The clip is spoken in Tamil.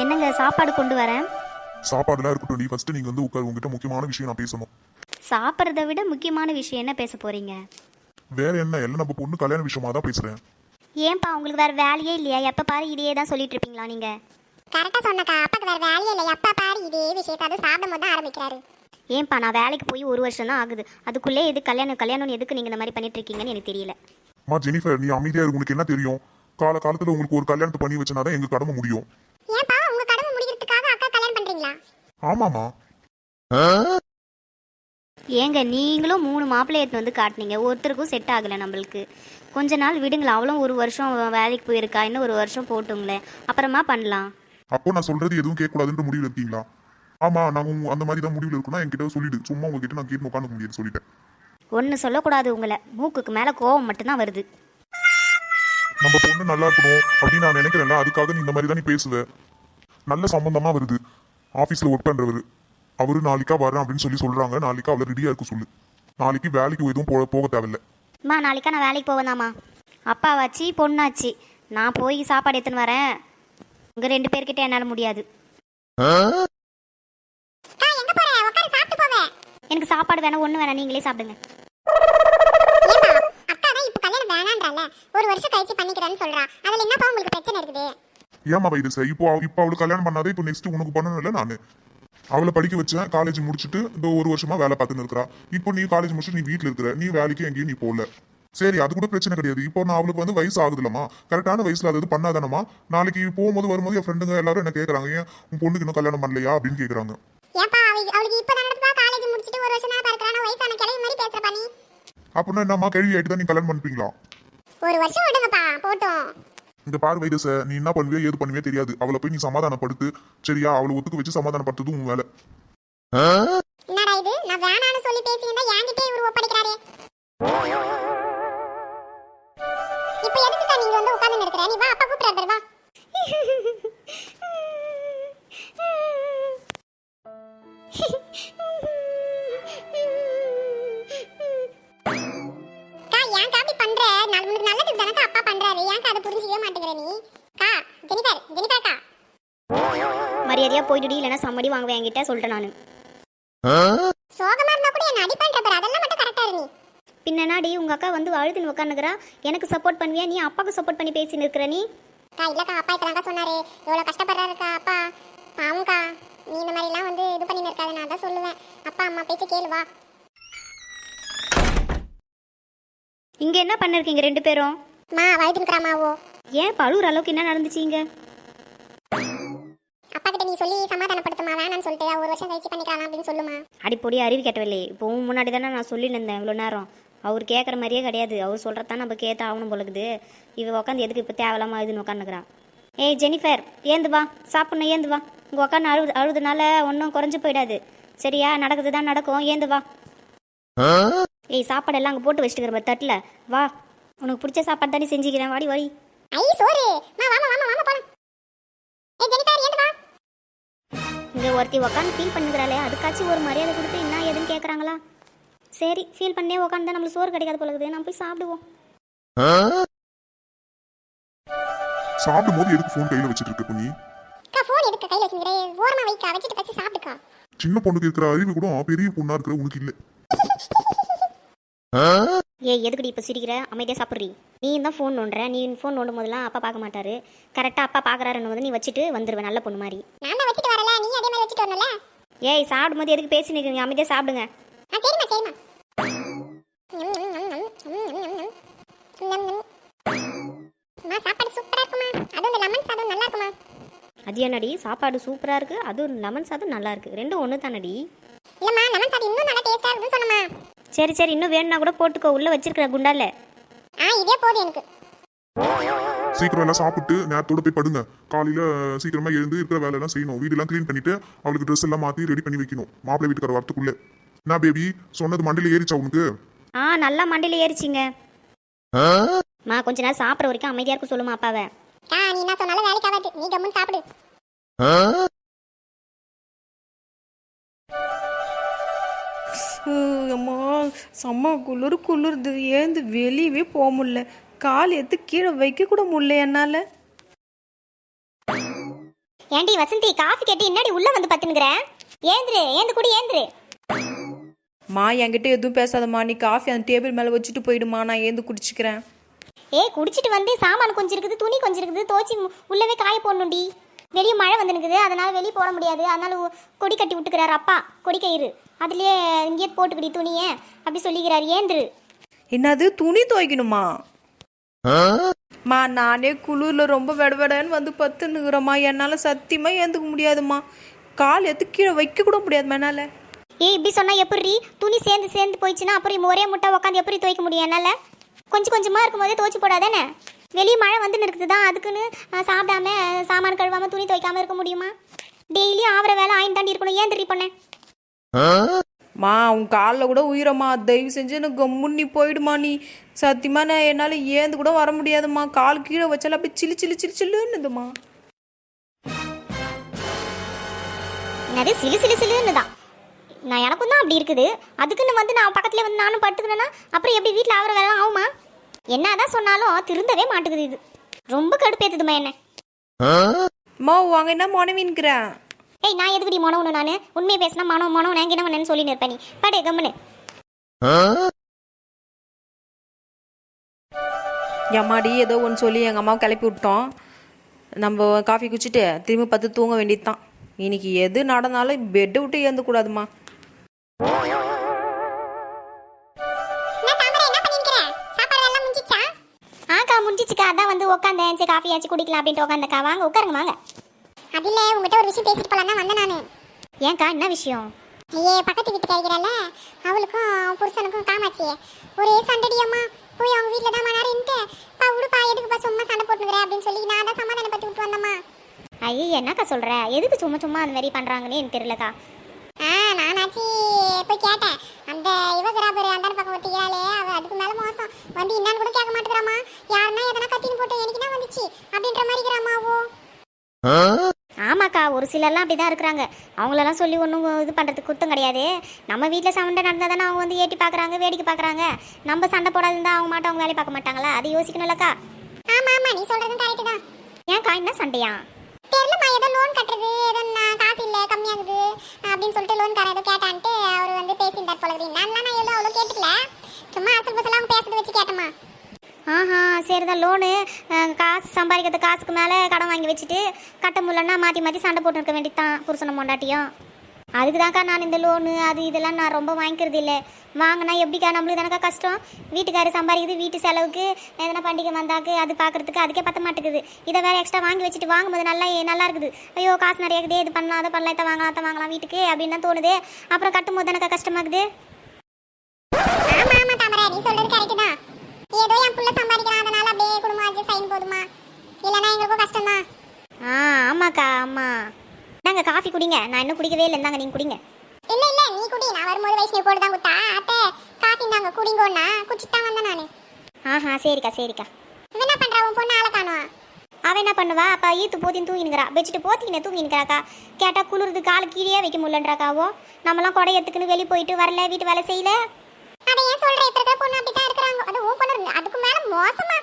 என்னங்க சாப்பாடு கொண்டு வரேன் சாப்பாடுலாம் இருக்கட்டும் நீ ஃபர்ஸ்ட் நீங்க வந்து உட்கார் உங்ககிட்ட முக்கியமான விஷயம் நான் பேசணும். சாப்பிட்றத விட முக்கியமான விஷயம் என்ன பேச போறீங்க? வேற என்ன? எல்லாம் நம்ம பொண்ணு கல்யாண விஷயமா தான் பேசுறேன். ஏன்பா உங்களுக்கு வேற வேலையே இல்லையா? எப்ப பாரு இதையே தான் சொல்லிட்டு இருப்பீங்களா நீங்க? கரெக்டா சொன்னக்கா. அப்பாக்கு வேற வேலையே இல்லை அப்பா பாரு இதே விஷயத்தை அது சாப்பிடும் போது தான் ஆரம்பிக்கிறாரு. ஏன்பா நான் வேலைக்கு போய் ஒரு வருஷம் தான் ஆகுது. அதுக்குள்ளே எது கல்யாணம் கல்யாணம் எதுக்கு நீங்க இந்த மாதிரி பண்ணிட்டு இருக்கீங்கன்னு எனக்கு தெரியல. மா ஜெனிஃபர் நீ அமைதியா இரு உனக்கு என்ன தெரியும்? கால காலத்துல உங்களுக்கு ஒரு கல்யாணத்தை பண்ணி வச்சனாதான் எங்க கடமை முடியும் ஏன்பா உங்க கடமை முடிக்கிறதுக்காக அக்கா கல்யாணம் பண்றீங்களா ஆமாமா ஏங்க நீங்களும் மூணு மாப்பிள்ளை எடுத்து வந்து காட்டுனீங்க. ஒருத்தருக்கும் செட் ஆகலை நம்மளுக்கு. கொஞ்ச நாள் விடுங்களேன். அவளும் ஒரு வருஷம் வேலைக்கு போயிருக்கா. இன்னும் ஒரு வருஷம் போட்டுங்களேன் அப்புறமா பண்ணலாம். அப்போ நான் சொல்றது எதுவும் கேட்க கூடாதுன்ற முடிவுல இருக்கீங்களா? ஆமா உங்க- அந்த மாதிரி தான் முடிவுல இருக்கோம்னா என்கிட்ட சொல்லிடு. சும்மா உங்ககிட்ட நான் கேட்டு உட்காந்து முடியாது சொல்லிட்டேன். ஒன்று சொல்லக்கூடாது உங்களை. மூக்குக்கு மேலே கோவம் மட்டும்தான் வருது. நம்ம பொண்ணு நல்லா இருக்கணும் அப்படின்னு நான் நினைக்கிறேன்ல. அதுக்காக நீ இந்த மாதிரி தான் நீ பேசுவ. நல்ல சம்பந்தமா வருது. ஆபீஸ்ல ஒர்க் பண்றவரு. அவரு நாளைக்கா வரேன் அப்படின்னு சொல்லி சொல்றாங்க. நாளைக்கா அவளை ரெடியா இருக்க சொல்லு. நாளைக்கு வேலைக்கு எதுவும் போக போக தேவையில்ல. அம்மா நாளைக்கா நான் வேலைக்கு போவேனாம்மா. அப்பாவாச்சு பொண்ணாச்சு. நான் போய் சாப்பாடு எடுத்துன்னு வரேன். உங்கள் ரெண்டு பேர்கிட்ட என்னால் முடியாது. எனக்கு சாப்பாடு வேணாம் ஒன்று வேணாம். நீங்களே சாப்பிடுங்க. அக்கா தான் இப்ப கல்யாணம் வேணான்றால ஒரு வருஷம் கழிச்சு பண்ணிக்கிறேன்னு சொல்றா. அதுல என்னப்பா உங்களுக்கு பிரச்சனை இருக்குது? ஏமா சார் இப்போ அவ- இப்போ அவளுக்கு கல்யாணம் பண்ணாதே இப்போ நெக்ஸ்ட் உனக்கு பண்ணணும்ல நானு. அவளை படிக்க வச்சேன் காலேஜ் முடிச்சுட்டு இந்த ஒரு வருஷமா வேலை பார்த்துன்னு இருக்கா இப்போ நீ காலேஜ் முடிச்சுட்டு நீ வீட்டில் இருக்கிற நீ வேலைக்கு எங்கேயும் நீ போகல. சரி அது கூட பிரச்சனை கிடையாது. இப்போ நான் அவளுக்கு வந்து வயசு ஆகுதுலமா கரெக்டான வயசுல அது இது பண்ணாதானமா நாளைக்கு போகும்போது வரும்போது என் ஃப்ரெண்டுங்க எல்லாரும் என்ன கேட்குறாங்க ஏன் உன் பொண்ணுக்கு இன்னும் கல்யாணம் பண்ணலையா? அப்படின்னு கேட்குறாங்க ஏன்பா அவளுக்கு அவளுக்கு இப்ப நடப்பா காலேஜ் முடிச்சிட்டு ஒரு வருஷம் தான் பார்க்கறான வயசான கிளவி மாதிரி பேசுறப்பா நீ. அப்படின்னா என்னம்மா கேள்வி ஆகிட்டு தான் நீ கல்யாணம் பண்ணிப்பீங்களா? ஒரு வருஷம் விடுங்கப்பா போட்டும். இந்த பார் வைது நீ என்ன பண்ணுவியோ ஏது பண்ணுவியோ தெரியாது. அவளை போய் நீ சமாதானப்படுத்து. சரியா? அவளை ஒத்துக்க வச்சு சமாதானப்படுத்துறது உன் வேலை. என்னடா இது? நான் வேணான்னு சொல்லி பேசியிருந்தா ஒப்படைக்கிறாரே. இப்போ நீங்க வந்து உட்கார்ந்து இருக்கிற? நீ வா அப்பா கூப்பிடுறாரு வா. நல்லதுக்கு தானக்கா அப்பா பண்றாரு. ஏன்க்கா அதை புரிஞ்சிக்கவே மாட்டேங்கிற நீ? அக்கா ஜெனிஃபர் ஜெனிஃபர் அக்கா மரியாதையாக போயிடுடி இல்லைன்னா சம்மடி வாங்குவேன் என்கிட்ட சொல்லிட்டேன் நான். சோகமா இருந்தா கூட என்ன அடிப்பன்ற பாரு. அதெல்லாம் மட்டும் கரெக்டா இரு நீ. பின்னனாடி உங்கள் அக்கா வந்து அழுதுன்னு உட்காந்துக்கிறா எனக்கு சப்போர்ட் பண்ணுவியா நீ? அப்பாவுக்கு சப்போர்ட் பண்ணி பேசின்னு இருக்கிற நீ? அக்கா இல்லக்கா அப்பா இப்பதாங்க சொன்னாரு. எவ்வளவு கஷ்டப்படுறாருக்கா அப்பா. பாவம்க்கா. நீ இந்த மாதிரி எல்லாம் வந்து இது பண்ணி இருக்காது. நான் தான் சொல்லுவேன். அப்பா அம்மா பேச்சு கேளு வா. இங்கே என்ன பண்ணிருக்கீங்க ரெண்டு பேரும்? மா வழுதுங்கிறாமாவோ ஏன் பழுவுற அளவுக்கு என்ன நடந்துச்சு இங்க அப்பா கிட்ட நீ சொல்லி சமாதானப்படுத்துமா வேணாம்னு சொல்லிட்டு ஒரு வருஷம் கழிச்சு பண்ணிக்கலாம் அப்படின்னு சொல்லுமா அடிப்பொடி அறிவு கேட்டவில்லை இப்போ முன்னாடி தானே நான் இருந்தேன் இவ்வளோ நேரம். அவர் கேட்குற மாதிரியே கிடையாது. அவர் சொல்கிறதான் நம்ம கேட்டு ஆகணும் போலக்குது. இவ உட்காந்து எதுக்கு இப்போ தேவையில்லாம இதுன்னு உட்காந்துக்கிறான் ஏய் ஜெனிஃபர் ஏந்து வா. சாப்பிட்ணும் ஏந்து வா. உங்கள் உட்காந்து அழுது அழுதுனால ஒன்றும் குறைஞ்சு போயிடாது. சரியா? நடக்குது தான் நடக்கும். ஏந்து வா. ஏய் சாப்பாடு எல்லாம் அங்கே போட்டு வச்சுட்டுக்கிற தட்டில். வா. உனக்கு பிடிச்ச சாப்பாடு தானே செஞ்சுக்கிறேன். வாடி வாடி. ஐ சோறு. மா வாமா வாமா வாமா போலாம். ஏ ஜெனிஃபர் ஏந்து வா? இங்கே ஒருத்தி உட்காந்து ஃபீல் பண்ணுகிறாளே. அதுக்காச்சும் ஒரு மரியாதை கொடுத்து என்ன ஏதுன்னு கேட்குறாங்களா சரி ஃபீல் பண்ணே உட்காந்து நம்மளுக்கு சோறு கிடைக்காது போலக்குது நம்ம போய் சாப்பிடுவோம். சாப்பிடும் போது எதுக்கு ஃபோன் கையில வச்சுட்டு இருக்க அக்கா ஃபோன் எதுக்கு கையில வச்சுக்கிறே ஓரமா வைக்கா. வச்சுட்டு பசி சாப்பிடுக்கா சின்ன பொண்ணுக்கு இருக்கிற அறிவு கூட பெரிய பொண்ணா இருக்கிற உனக்கு இல்ல. ஏய் எதுக்குடி இப்போ சிரிக்கிற? அமைதியாக சாப்பிட்றீ. நீ தான் ஃபோன் நோண்டுற. நீ ஃபோன் நோண்டும் போதெல்லாம் அப்பா பார்க்க மாட்டாரு. கரெக்டாக அப்பா பார்க்குறாருன்னு போது நீ வச்சுட்டு வந்துடுவேன் நல்ல பொண்ணு மாதிரி. நான் தான் வச்சுட்டு வரல. நீ அதே மாதிரி வச்சுட்டு வரணும்ல? ஏய் சாப்பிடும் போது எதுக்கு பேசி நிற்கிறீங்க அமைதியாக சாப்பிடுங்க. ஆ சரிம்மா சரிம்மா. அம்மா சாப்பாடு சூப்பரா இருக்குமா? அதுவும் இந்த லெமன் சாதம் நல்லா இருக்குமா? அது என்னடி? சாப்பாடு சூப்பராக இருக்குது அதுவும் லெமன் சாதம் நல்லா இருக்குது ரெண்டும் ஒன்று தானடி இல்லம்மா லெமன் சாதம் இன்னும் நல்லா டேஸ்டா இருக்குன்னு சொன்னம்மா. சரி சரி இன்னும் வேணும்னா கூட போட்டுக்கோ. உள்ளே வச்சிருக்கிற குண்டால. ஆ இதே போதும் எனக்கு. சீக்கிரம் எல்லாம் சாப்பிட்டு நேரத்தோட போய் படுங்க. காலையில சீக்கிரமா எழுந்து இருக்கிற வேலை எல்லாம் செய்யணும். வீடெல்லாம் க்ளீன் பண்ணிட்டு அவளுக்கு ட்ரெஸ் எல்லாம் மாத்தி ரெடி பண்ணி வைக்கணும். மாப்பிள்ளை வீட்டுக்கார வரத்துக்குள்ள. என்ன பேபி சொன்னது மண்டையில ஏறிச்சா உனக்கு? ஆ நல்லா மண்டையில் ஏறிச்சிங்க. மா கொஞ்ச நேரம் சாப்பிட்ற வரைக்கும் அமைதியாக இருக்க சொல்லுமா அப்பாவை. நீ என்ன சொன்னாலும் வேலைக்கு ஆகாது. நீ கம்முன்னு சாப்பிடு. அம்மா செம்ம குளிர் குளிருது ஏந்து வெளியவே போக முடியல. கால் எடுத்து கீழே வைக்க கூட முடியல என்னால். ஏண்டி வசந்தி காஃபி கேட்டு என்னடி உள்ள வந்து பத்துனுக்குற ஏந்திரு ஏந்து குடி ஏந்திரு. மா என்கிட்ட எதுவும் பேசாதம்மா. நீ காஃபி அந்த டேபிள் மேலே வச்சுட்டு போயிடுமா. நான் ஏந்து குடிச்சிக்கிறேன். ஏய் குடிச்சிட்டு வந்து சாமான் கொஞ்சம் இருக்குது துணி கொஞ்சம் இருக்குது தோச்சி உள்ளவே காய போடணும்டி. வெளியே மழை வந்து நிற்குது அதனால வெளியே போட முடியாது. அதனால கொடி கட்டி விட்டுக்கிறாரு அப்பா. கொடி கயிறு. அதுலயே இங்கேயே போட்டுக்கடி துணியை. அப்படி சொல்லிக்கிறாரு ஏந்திரு. என்னது துணி துவைக்கணுமா? மா நானே குளிர்ல ரொம்ப வெடவெடன்னு வந்து பத்துனுக்குறேம்மா என்னால் சத்தியமா ஏந்துக்க முடியாதும்மா. கால் எடுத்து கீழே வைக்க கூட முடியாதும்மா என்னால். ஏய் இப்படி சொன்னா எப்படி துணி சேர்ந்து சேர்ந்து போயிடுச்சுன்னா அப்புறம் ஒரே முட்டை உட்காந்து எப்படி துவைக்க முடியும் என்னால? கொஞ்சம் கொஞ்சமா இருக்கும்போதே துவைச்சு போடாதானே வெளியே மழை வந்து இருக்குது தான் அதுக்குன்னு சாப்பிடாம சாமான் கழுவாம துணி துவைக்காம இருக்க முடியுமா? டெய்லி ஆவற வேலை ஆயின் தாண்டி இருக்கணும். ஏன் தெரி பண்ணேன் மா உன் காலில் கூட உயிரம்மா. தயவு செஞ்சு எனக்கு கம்முன்னு போயிடுமா நீ. சத்தியமா நான் என்னால் ஏந்து கூட வர முடியாதும்மா. கால் கீழே வச்சாலும் அப்படியே சில்லு சில்லு சில்லு சில்லுன்னுதுமா அது சிலு சிலு சிலுன்னு தான் நான் எனக்கும் தான் அப்படி இருக்குது. அதுக்குன்னு வந்து நான் பக்கத்துல வந்து நானும் படுத்துக்கிறேன்னா அப்புறம் எப்படி வீட்டில் ஆகிற வேலை ஆகுமா? என்னதான் சொன்னாலும் திருந்தவே மாட்டேங்குது இது. ரொம்ப கடுப்பேத்துதுமா என்ன. அம்மா வாங்க என்ன மொனவின்கிறேன் ஏய் நான் எதுக்குடி மனவனு நான்? உண்மையை பேசினா மனம் மனம் நான் என்ன பண்ணேன்னு சொல்லி இருப்பேன் நீ? படு கம்முன்னு எம்மாடி ஏதோ ஒன்று சொல்லி எங்கள் அம்மாவை கிளப்பி விட்டோம் நம்ம காஃபி குடிச்சிட்டு திரும்பி பார்த்து தூங்க வேண்டியது தான் இன்னைக்கு எது நடந்தாலும் பெட்டை விட்டு ஏந்தக்கூடாதுமா முடிஞ்சிச்சுக்கா. அதான் வந்து உட்காந்தேன் சரி காஃபி ஆச்சு குடிக்கலாம் அப்படின்ட்டு உட்காந்தக்கா வாங்க உட்காருங்க வாங்க. அதில் உங்ககிட்ட ஒரு விஷயம் பேசிட்டு போலாம் தான் வந்தேன் நான். ஏன்க்கா? என்ன விஷயம்? ஐயே பக்கத்து வீட்டுக்கு இருக்கிறல்ல அவளுக்கும் புருஷனுக்கும் காமாட்சி. ஒரே சண்டடியம்மா. போய் அவங்க வீட்டில் தான் மணி இருந்துட்டு பா உடுப்பா எதுக்குப்பா சும்மா சண்டை போட்டுக்கிறேன் அப்படின்னு சொல்லி நான் தான் சமாதானப்பட்டு விட்டு வந்தம்மா. ஐயே என்னக்கா சொல்ற? எதுக்கு சும்மா சும்மா அந்த மாதிரி பண்றாங்கன்னு எனக்கு தெரியலக்கா. ஆ நானாச்சு போய் கேட்டேன். அந்த இவகிறா பேர் அந்த பக்கம் ஒட்டிக்கிறாளே அவ அதுக்கு மேல மோசம். வந்து என்னன்னு கூட கேட்க மாட்டேங்கிறாமா யாருன்னா எதனா கத்தின்னு போட்டு எனக்கு என்ன வந்துச்சு. அப்படின்ற மாதிரி இருக்கிறாமாவோ ஆமாக்கா ஒரு சிலர்லாம் அப்படி தான் இருக்கிறாங்க. அவங்களெல்லாம் சொல்லி ஒன்றும் இது பண்ணுறதுக்கு குத்தம் கிடையாது. நம்ம வீட்டில் சண்டை நடந்தால் தானே அவங்க வந்து ஏட்டி பார்க்குறாங்க வேடிக்கை பார்க்குறாங்க நம்ம சண்டை போடாதுந்தா அவங்க மாட்டோம் அவங்க வேலையை பார்க்க மாட்டாங்களா? அது யோசிக்கணும்லக்கா. ஆமா ஆமா நீ சொல்றதும் கரெக்ட் தான். ஏன்க்கா என்ன சண்டையா? தெரியலம்மா ஏதோ லோன் கட்டுறது ஏதோ காசு இல்லை கம்மியாகுது அப்படின்னு சொல்லிட்டு லோன் ஏதோ கேட்டான்ட்டு அவர் வந்து பேசியிருந்தார் போல நான் நான் எவ்வளோ அவ்வளோ கேட்டுக்கல. சும்மா அசல் பசலாம் பேசுறது வச்சு கேட்டம்மா. ஆஹா சரிதான். லோனு காசு சம்பாதிக்கிறது காசுக்கு மேலே கடன் வாங்கி வச்சுட்டு கட்ட முடியலன்னா மாற்றி மாற்றி சண்டை போட்டு இருக்க வேண்டியதான் புருஷனை மொண்டாட்டியும் அதுக்கு தான்க்கா நான் இந்த லோனு அது இதெல்லாம் நான் ரொம்ப வாங்கிக்கிறது இல்லை. வாங்கினா எப்படிக்கா? நம்மளுக்கு தானக்கா கஷ்டம்? வீட்டுக்காரர் சம்பாதிக்குது வீட்டு செலவுக்கு எதனா பண்டிகை வந்தாக்கு அது பார்க்கறதுக்கு அதுக்கே பத்த மாட்டேங்குது. இதை வேறு எக்ஸ்ட்ரா வாங்கி வச்சுட்டு வாங்கும்போது நல்லா நல்லா இருக்குது. ஐயோ காசு நிறைய இருக்குது இது பண்ணலாம் அதை பண்ணலாம் இதை வாங்கலாம் அதை வாங்கலாம் வீட்டுக்கு அப்படின்னு தான் தோணுது. அப்புறம் கட்டும்போது தானக்கா கஷ்டமாகுது? ஆமா நீ தான். ஏதோ என் புள்ள சம்பாதிக்கிறான் அதனால அப்படியே குடும்பம் அட்ஜஸ்ட் ஆகி போதுமா? இல்லைன்னா எங்களுக்கும் கஷ்டம் தான் ஆ ஆமாக்கா ஆமாம் நாங்கள் காஃபி குடிங்க. நான் இன்னும் குடிக்கவே இல்லை. இந்தாங்க நீங்கள் குடிங்க. இல்ல இல்ல நீ குடி. நான் வரும்போது வைஷ்ணவி போட்டு தான் கொடுத்தா அத்தை காஃபி தாங்க குடிங்கோன்னா குடிச்சிட்டு தான் வந்தேன் நானு. ஆஹா சரிக்கா சரிக்கா. இவன் என்ன பண்றா? உன் பொண்ணு ஆளை காணுவா? அவ என்ன பண்ணுவா? அப்பா ஈத்து போத்தின்னு தூங்கினுக்கிறா. வச்சுட்டு போத்திக்கினே தூங்கினுக்கிறாக்கா. கேட்டா குளிருது கால் கீழே வைக்க முடியலன்றாக்காவோ நம்மலாம் கொடை எடுத்துக்கின்னு வெளியே போயிட்டு வரல வீட்டு வேலை செய்யல. அதை ஏன் சொல்ற இப்ப இருக்கிற பொண்ணு அப்படிதான் இருக்கிறாங்க. அது உன் பொண்ணு அதுக்கு மேல மோசமா